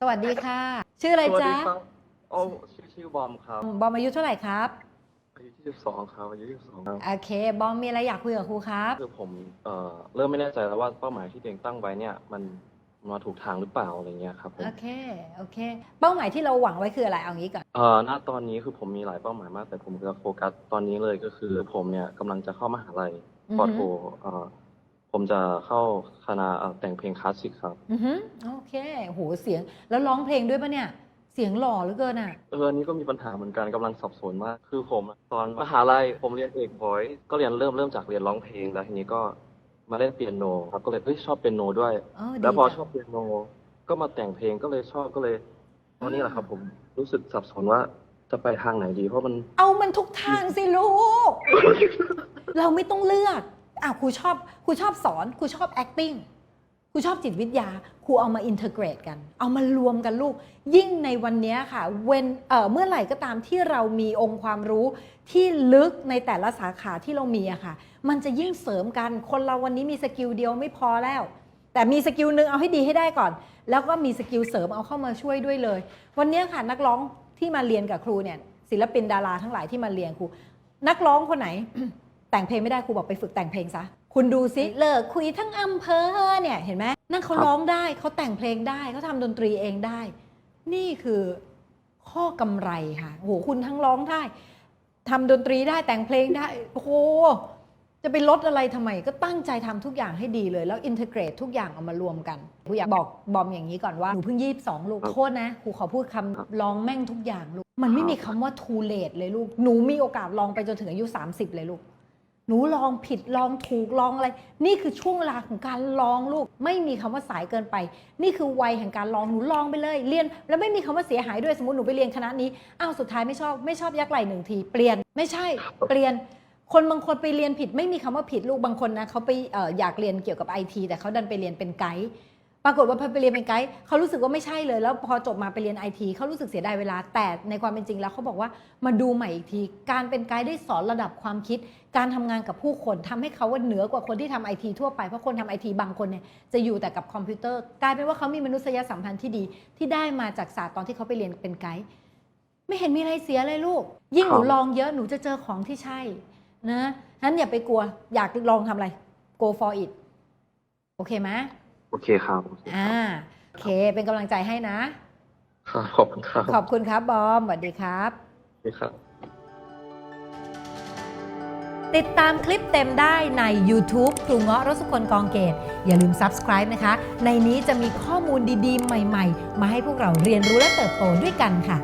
สวัสดีค่ะ ชื่ออะไรสวัสจ๊ะดีครับโอ้ชื่อชื่อบอมครับ บอมอายุเท่าไหร่ครับอายุ22ครับอายุ22ครับโอเค บอมมีอะไรอยากคุยกับครูครับคือผมเอ่อเริ่มไม่แน่ใจแล้วว่าเป้าหมายที่ตัวเองตั้งไว้เนี่ย มันมาถูกทางหรือเปล่าอะไรเงี้ยครับผมโอเคโอเค เป้าหมายที่เราหวังไว้คืออะไรเอางี้ก่อนเอ่อณตอนนี้คือผมมีหลายเป้าหมายมาก แต่ผมจะโฟกัสตอนนี้เลยก็คือ ผมเนี่ยกำลังจะเข้ามหาลัยอือฮึปอโทเอ่อ ผมจะเข้าคณะเอ่อแต่งเพลงคลาสสิกครับ อือฮึโอเคโหเสียงแล้วร้องเพลงด้วยปะเนี่ย เสียงหล่อเหลือเกินอะ เอออันนี้ก็มีปัญหาเหมือนกันกำลังสับสนมาก คือผมอะตอนมหาลัยผมเรียนเอกบอยก็เรียนเริ่มเริ่มจากเรียนร้องเพลงแล้วทีนี้ก็มาเล่นเปียโนครับก็เลยเฮ้ยชอบเปียโนด้วยอ๋อดีแล้วพอจังชอบเปียโนก็มาแต่งเพลงก็เลยชอบก็เลยตอนนี้แหละครับ ผมรู้สึกสับสนว่าจะไปทางไหนดี เพราะมัน เอามันทุกทางสิลูก เราไม่ต้องเลือก อะครูชอบครูชอบสอนครูชอบ acting ครูชอบจิตวิทยาครูเอามา integrate กัน เอามารวมกันลูก ยิ่งในวันนี้ค่ะ when เอ่อเมื่อไหร่ก็ตามที่เรามีองค์ความรู้ที่ลึกในแต่ละสาขาที่เรามีอะค่ะ มันจะยิ่งเสริมกัน คนเราวันนี้มีสกิลเดียวไม่พอแล้ว แต่มีสกิลหนึ่งเอาให้ดีให้ได้ก่อน แล้วก็มีสกิลเสริมเอาเข้ามาช่วยด้วยเลย วันนี้ค่ะนักร้องที่มาเรียนกับครูเนี่ยศิลปินดาราทั้งหลายที่มาเรียนครู นักร้องคนไหน แต่งเพลงไม่ได้ครูบอกไปฝึกแต่งเพลงซะ คุณดูซิเลิกคุยทั้งอำเภอเนี่ยเห็นไหมนั่นเขาครับร้องได้เขาแต่งเพลงได้เขาทำดนตรีเองได้ นี่คือข้อกำไรค่ะโอ้โหคุณทั้งร้องได้ทำดนตรีได้แต่งเพลงได้โอ้โหจะไปลดอะไรทำไมก็ตั้งใจทำทุกอย่างให้ดีเลย แล้วอินเทเกรตทุกอย่างเอามารวมกันครูอยากบอกบอมอย่างนี้ก่อนว่าหนูเพิ่งยี่สิบสองลูกครับโทษนะครูขอพูดครับคำลองแม่งทุกอย่างลูกมันไม่มีคำว่า too late เลยลูกหนูมีโอกาสลองไปจนถึงอายุ 30 เลยลูก หนูลองผิดลองถูกลองอะไร นี่คือช่วงเวลาของการลองลูก ไม่มีคำว่าสายเกินไป นี่คือวัยแห่งการลองหนูลองไปเลย เรียน แล้วไม่มีคำว่าเสียหายด้วยสมมติหนูไปเรียนคณะนี้อ้าวสุดท้ายไม่ชอบไม่ชอบยักไหล่หนึ่งทีเปลี่ยนไม่ใช่เปลี่ยนคนบางคนไปเรียนผิดไม่มีคำว่าผิดลูกบางคนนะเขาไปอออยากเรียนเกี่ยวกับไอทีแต่เขาดันไปเรียนเป็นไกด์ ปรากฏว่าพอไปเรียนเป็นไกด์เขารู้สึกว่าไม่ใช่เลย แล้วพอจบมาไปเรียนไอทีเขารู้สึกเสียดายเวลาแต่ในความเป็นจริงแล้วเขาบอกว่ามาดูใหม่อีกที การเป็นไกด์ได้สอนระดับความคิด การทำงานกับผู้คนทำให้เขาว่าเหนือกว่าคนที่ทำไอทีทั่วไปเพราะคนทำไอทีบางคนเนี่ยจะอยู่แต่กับคอมพิวเตอร์ กลายเป็นว่าเขามีมนุษยสัมพันธ์ที่ดี ที่ได้มาจากศาสตร์ตอนที่เขาไปเรียนเป็นไกด์ไม่เห็นมีอะไรเสียเลยลูก ยิ่งหนูลองเยอะหนูจะเจอของที่ใช่นะนั้นอย่าไปกลัวอยากลองทำอะไร go for it โอเคไหม โอเคครับโอเคคอ่ารับโอเค เป็นกำลังใจให้นะ ครับขอบคุณครับขอบคุณครับบอมสวัสดีครับ โอเคครับ ติดตามคลิปเต็มได้ใน YouTube ครูเงาะรสุคนกองเกต อย่าลืม subscribe นะคะ ในนี้จะมีข้อมูลดีๆ ใหม่ ๆ มาให้พวกเราเรียนรู้และเติบโตด้วยกันค่ะ